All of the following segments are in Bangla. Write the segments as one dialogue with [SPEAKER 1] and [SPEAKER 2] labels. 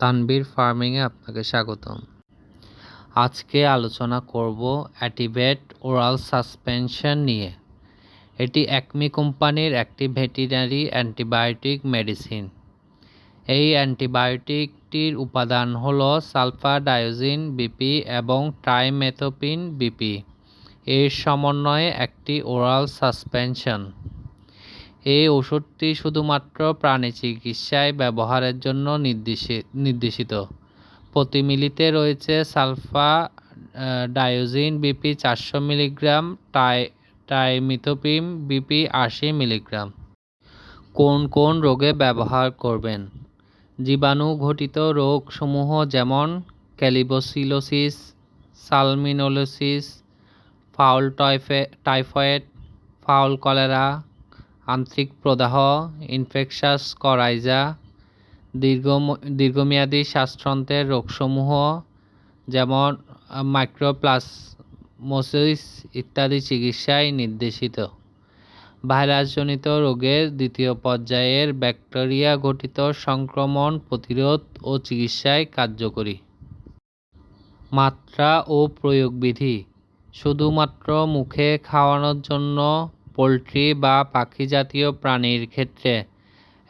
[SPEAKER 1] তানবীর ফার্মিংয়ে আপনাকে স্বাগতম। আজকে আলোচনা করব অ্যাটিভেট ওরাল সাসপেনশন নিয়ে। এটি একমি কোম্পানির একটি ভেটেরিনারি অ্যান্টিবায়োটিক মেডিসিন। এই অ্যান্টিবায়োটিকটির উপাদান হল সালফাডায়োজিন বিপি এবং ট্রাইমেথোপিন বিপি। এর সমন্বয়ে একটি ওরাল সাসপেনশন। এই ওষুধটি শুধুমাত্র প্রাণী চিকিৎসায় ব্যবহারের জন্য নির্দেশিত। প্রতি মিলিতে রয়েছে সালফা ডায়োজিন, বিপি চারশো মিলিগ্রাম, টাই টাইমিথোপিম বিপি আশি মিলিগ্রাম। কোন কোন রোগে ব্যবহার করবেন? জীবাণু ঘটিত রোগসমূহ যেমন colibacillosis, salmonellosis, fowl typhoid, fowl cholera আন্ত্রিক প্রদাহ ইনফেকশাস করাইজা দীর্ঘ দীর্ঘমেয়াদী শ্বাসতন্ত্রের রোগসমূহ, যেমন মাইক্রোপ্লাসমোসিস ইত্যাদি চিকিৎসায় নির্দেশিত। ভাইরাসজনিত রোগের দ্বিতীয় পর্যায়ের ব্যাকটেরিয়া ঘটিত সংক্রমণ প্রতিরোধ ও চিকিৎসায় কার্যকরী। মাত্রা ও প্রয়োগবিধি। শুধুমাত্র মুখে খাওয়ানোর জন্য পোলট্রি বা পাখি জাতীয় প্রাণীর ক্ষেত্রে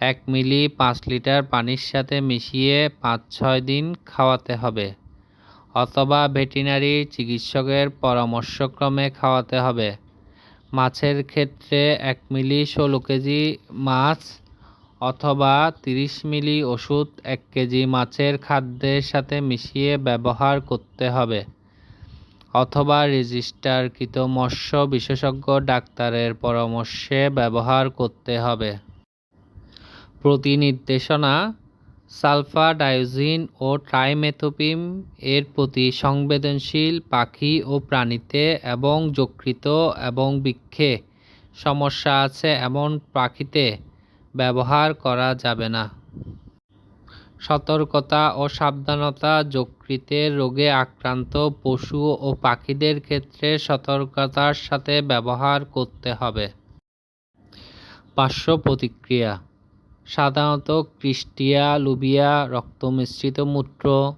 [SPEAKER 1] এক মিলি পাঁচ লিটার পানির সাথে মিশিয়ে পাঁচ ছয় দিন খাওয়াতে হবে অথবা ভেটেরিনারি চিকিৎসকের পরামর্শক্রমে খাওয়াতে হবে। মাছের ক্ষেত্রে এক মিলি ষোলো কেজি মাছ অথবা তিরিশ মিলি ওষুধ এক কেজি মাছের খাদ্যের সাথে মিশিয়ে ব্যবহার করতে হবে। অথবা রেজিস্টারকৃত মৎস্য বিশেষজ্ঞ ডাক্তারের পরামর্শে ব্যবহার করতে হবে। প্রতি নির্দেশনা সালফাডায়োজিন ও ট্রাইমেথোপিম এর প্রতি সংবেদনশীল পাখি ও প্রাণীতে এবং যকৃত এবং বৃক্ষে সমস্যা আছে এমন পাখিতে ব্যবহার করা যাবে না। সতর্কতা ও সাবধানতা যকৃতের রোগে আক্রান্ত পশু ও পাখিদের ক্ষেত্রে সতর্কতার সাথে ব্যবহার করতে হবে। পার্শ্ব প্রতিক্রিয়া সাধারণত ক্রিস্টিয়া, লুবিয়া, রক্তমিশ্রিত মূত্র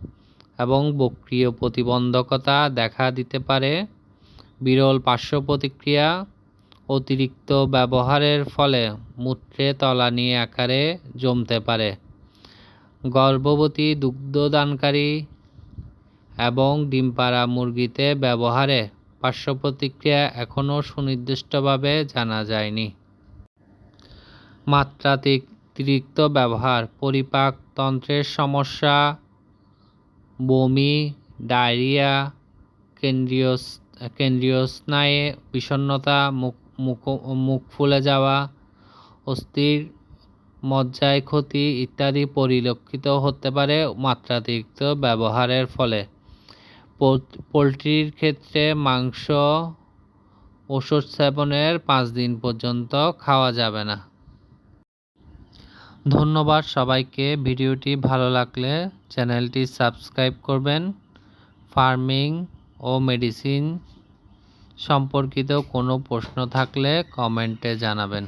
[SPEAKER 1] এবং বক্রিয় প্রতিবন্ধকতা দেখা দিতে পারে। বিরল পার্শ্ব প্রতিক্রিয়া অতিরিক্ত ব্যবহারের ফলে মূত্রে তলানি আকারে জমতে পারে। গর্ভবতী দুগ্ধদানকারী এবং ডিমপাড়া মুরগিতে ব্যবহারে পার্শ্ব প্রতিক্রিয়া এখনও সুনির্দিষ্টভাবে জানা যায়নি। মাত্রাতিরিক্ত ব্যবহার, পরিপাক তন্ত্রের সমস্যা, বমি, ডায়রিয়া কেন্দ্রীয় কেন্দ্রীয় স্নায়ে বিষণ্নতা মুখ মুখ মুখ ফুলে যাওয়া, অস্থির মজ্জায় ক্ষতি ইত্যাদি পরিলক্ষিত হতে পারে মাত্রাতিরিক্ত ব্যবহারের ফলে। পোলট্রির ক্ষেত্রে মাংস, ওষুধ সেবনের পাঁচ দিন পর্যন্ত খাওয়া যাবে না। ধন্যবাদ সবাইকে। ভিডিওটি ভালো লাগলে চ্যানেলটি সাবস্ক্রাইব করবেন। ফার্মিং ও মেডিসিন সম্পর্কিত কোনো প্রশ্ন থাকলে কমেন্টে জানাবেন।